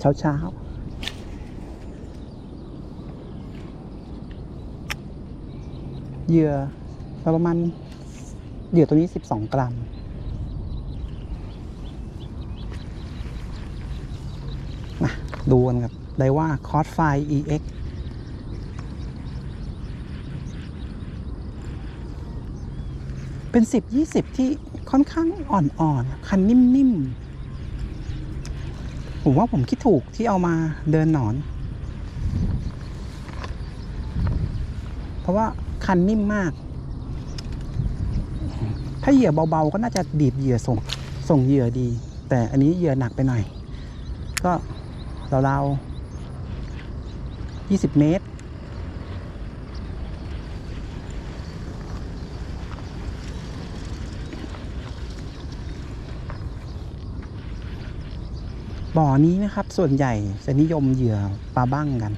เช้าเช้าเหยื่อประมาณเหยื่อตัวนี้ 12 กรัม มาดูกันครับ ได้ว่าคอร์สไฟ EX เป็น 10 20 ที่ค่อนข้างอ่อนๆ คันนิ่มๆ ผมว่าผมคิดถูกที่เอามาเดินหนอน เพราะว่าคันนิ่มมาก ถ้าเหยื่อเบาๆ ก็น่าจะดีดเหยื่อส่งส่งเหยื่อดี แต่อันนี้เหยื่อหนักไปหน่อย ก็ราวๆ20 เมตร บ่อนี้นะครับส่วนใหญ่จะนิยมเหยื่อปลาบ้างกัน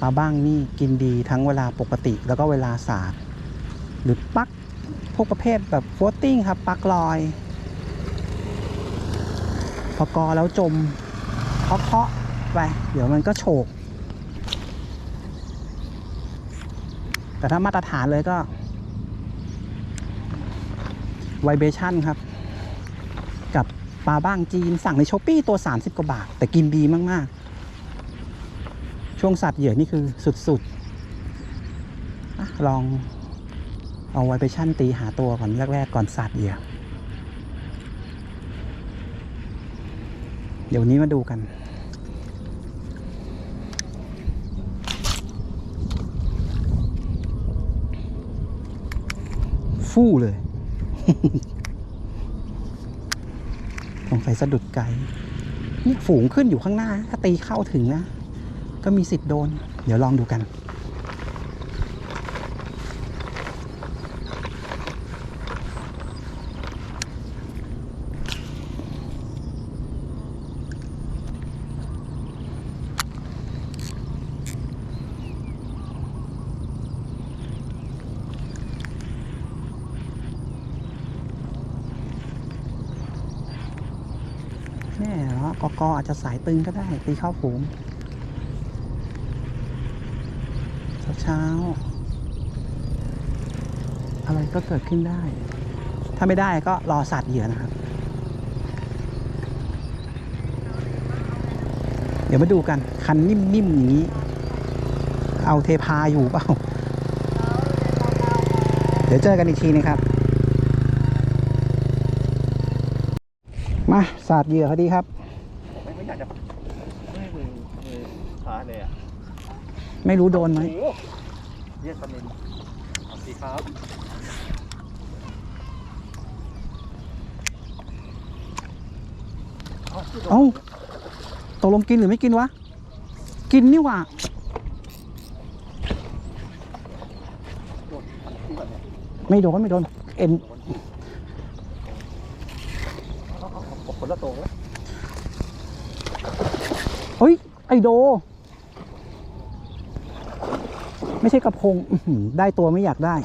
ปลาบ้างนี่กินดีทั้งเวลาปกติแล้วก็เวลาสาดหรือปักพวกประเภทแบบโฟตติ้งครับปักลอยพอกอแล้วจมเคาะเคาะๆไป เดี๋ยวมันก็โฉก แต่ถ้ามาตรฐานเลยก็ไวเบชั่นครับ ปลาบ้างจีนสั่งในช้อปปี้ตัว 30 กว่าบาท แต่กินดีมาก ๆ ช่วงสัตว์เหยื่อนี่คือสุดๆอลองเอาไว้เบชั่นตีหาตัวก่อนแรก ๆ ก่อนสัตว์เหยื่อเดี๋ยวนี้มาดูกัน ฟู่เลย งสัยสะดุดไกลนี่ฝูงขึ้นอยู่ข้างหน้า ถ้าตีเข้าถึงนะ ก็มีสิทธิ์โดน เดี๋ยวลองดูกัน แน่เหรอกอาจจะสายตึงก็ได้ ตีเข้าฝูงเช้าๆอะไรก็เกิดขึ้นได้ ถ้าไม่ได้ก็รอสัตว์เหยื่อนะครับ เดี๋ยวมาดูกัน คันนิ่มๆอย่างนี้ เอาเทพาอยู่เปล่า เดี๋ยวเจอกันอีกทีนะครับ มาสาดเหยื่อเขาดีครับ ไม่ไม่อยากจะไม่มือมือขา เลยอะไม่รู้โดนไหมโอ้โหเรียกสมินเอาสีครับเอ้าตกลงกินหรือไม่กินวะ กินนี่หว่าไม่โดนไม่โดน เอ็นเอาคนละตัวแล้ว เฮ้ย ไอโด ไม่ใช่กระพงได้ตัวไม่อยากได้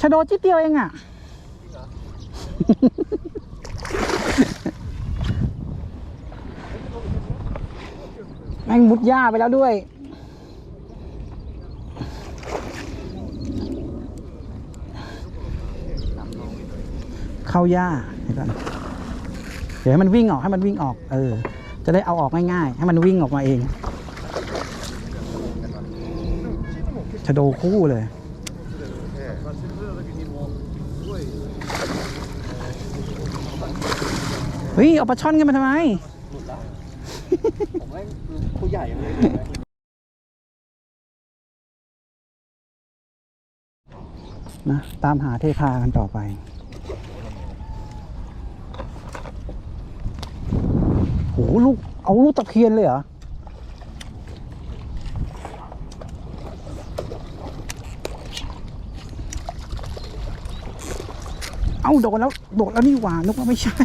ชะโดจิ๊ดเดียวเองอะแม่งมุดหญ้าไปแล้วด้วย เข้าหญ้าเดี๋ยวก่อน ดี๋ยวให้มันวิ่งออกให้มันวิ่งออกเออจะได้เอาออกง่ายๆ ให้มันวิ่งออกมาเองชะโดคู่เลยเฮ้ยเอาปลาช่อนกันมาทำไมผมให้ผู้ใหญ่เลยนะตามหาเทพากันต่อไป โหลูก เอาลูกตะเคียนเลยเหรอ เอาโดนแล้ว โดดแล้วนี่หว่านึกว่าไม่ใช่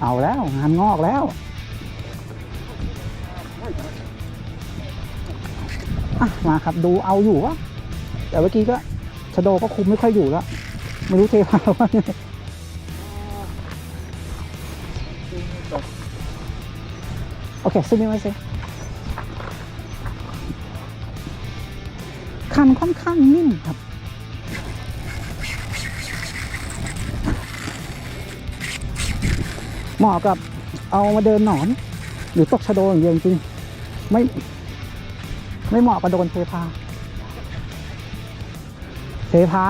เอาแล้วงานงอกแล้ว อะมาครับดูเอาอยู่วะแต่เมื่อกี้ก็ชะโดก็คุมไม่ค่อยอยู่แล้วไม่รู้เทพาว่าไโอเคซูมิไว้สิคันค่อนข้างนิ่มครับเหมาะกับเอามาเดินหนอน หรือตกชะโดอย่างเดียวจริง ไม่ ไม่เหมาะกับโดนเทพาเทพา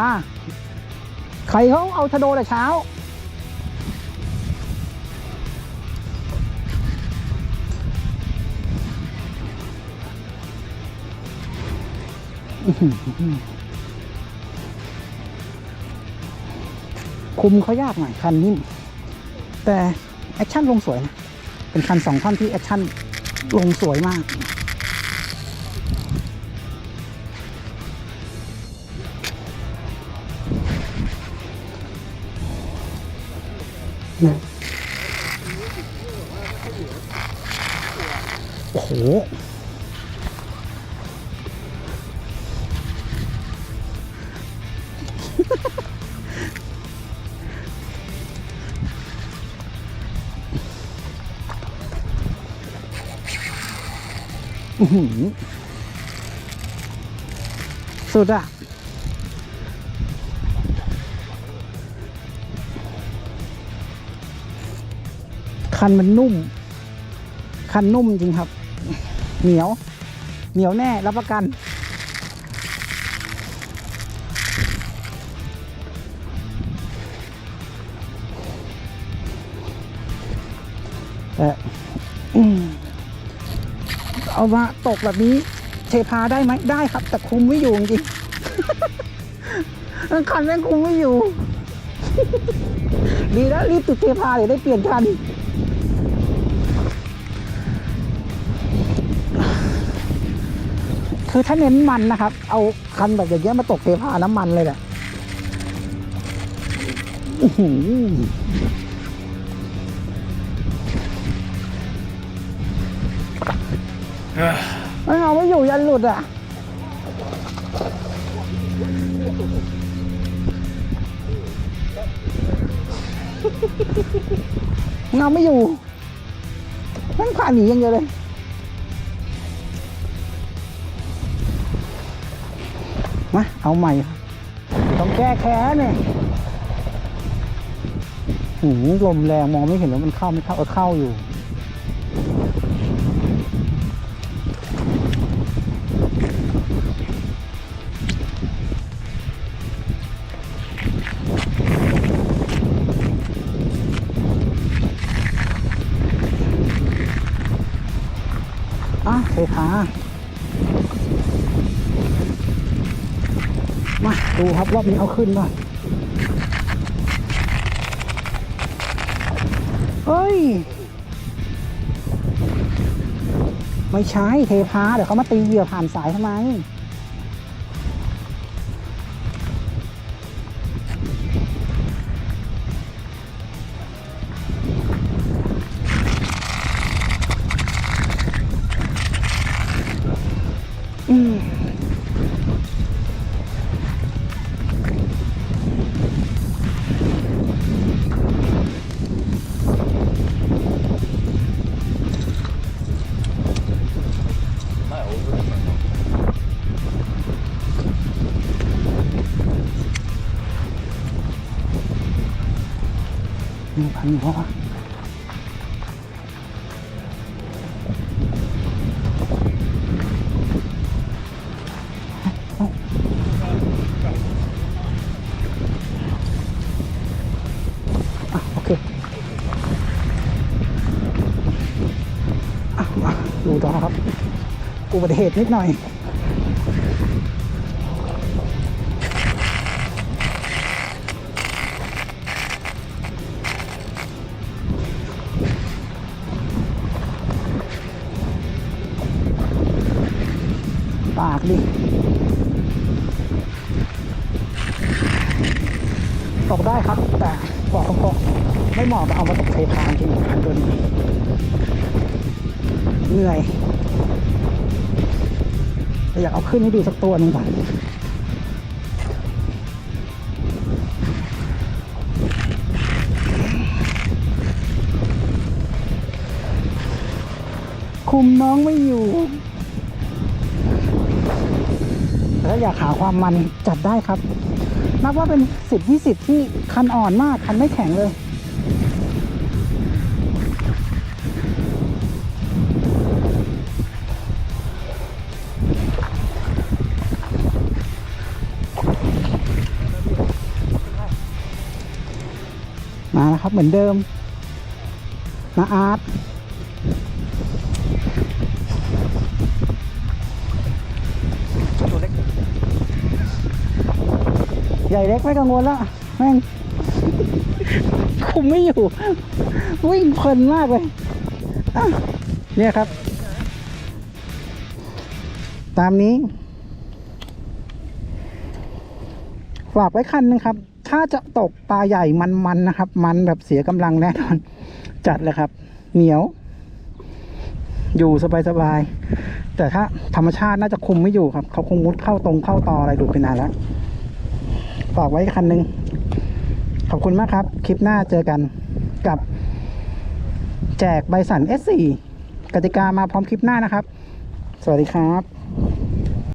ใครเขาเอาชะโดแต่เช้า คุมเขายากหน่อยคันนิ่มแต่ แอคชั่นลงสวยนะ เป็นคันสองท่อนที่แอคชั่น ลงสวยมาก โอ้โห สุดอะคันมันนุ่ม คันนุ่มจริงครับ เหนียว เหนียวแน่ รับประกัน แต่อืม เอามาตกแบบนี้เทพาได้ไหมได้ครับ แต่คุมไม่อยู่จริงคันแม่งคุมไม่อยู่ ดีแล้วรีบติดเทพาเดี๋ยวได้เปลี่ยนคันคือถ้าเน้นมันนะครับ เอาคันแบบอย่างเงี้ยมาตกเทพาน้ำมันเลยแหละ อื้อหือไม่เอาไม่อยู่ยันหลุดอะ เงาไม่อยู่มันผ่านหนีอย่างเดียวเลย มา เอาใหม่ ต้องแก้แค้นเนี่ยหืมลมแรงมองไม่เห็นว่ามันเข้าไม่เข้าเออเข้าอยู่ามาดูครับรอบนี้เอาขึ้นหน่อยเฮ้ย ไม่ใช่เทพาเดี๋ยวเขามาตีเหยื่อผ่านสายทำไม ทันหัวอะโอเคอ่าดูต่อครับอุบัติเหตุนิดหน่อย ปากดิ ตกได้ครับ แต่บอกตรงๆไม่เหมาะกับเอามาตกเทพานจริงๆคันตัวนี้ เหนื่อยแต่อยากเอาขึ้นให้ดูสักตัวหนึ่งก่อนคุมน้องไม่อยู่ แล้วอยากหาความมันจัดได้ครับ นับว่าเป็นสิบยี่สิบที่คันอ่อนมาก คันไม่แข็งเลยมาแล้วครับเหมือนเดิมนาอาร์ต ใหญ่เล็กไม่กังวลละแม่ง คุมไม่อยู่ วิ่งเพลินมากเลยเนี่ยครับ ตามนี้ ฝากไว้คันนึงครับ ถ้าจะตกปลาใหญ่มันๆนะครับ มันแบบเสียกำลังแน่นอน จัดเลยครับ เหนียว อยู่สบายๆแต่ถ้าธรรมชาติน่าจะคุมไม่อยู่ครับ เขาคงมุดเข้าตรงเข้าตออะไรดูดไปนานแล้ว ฝากไว้คันหนึ่งขอบคุณมากครับ คลิปหน้าเจอกันกับ แจกใบสั่น S4 กติกามาพร้อมคลิปหน้านะครับ สวัสดีครับ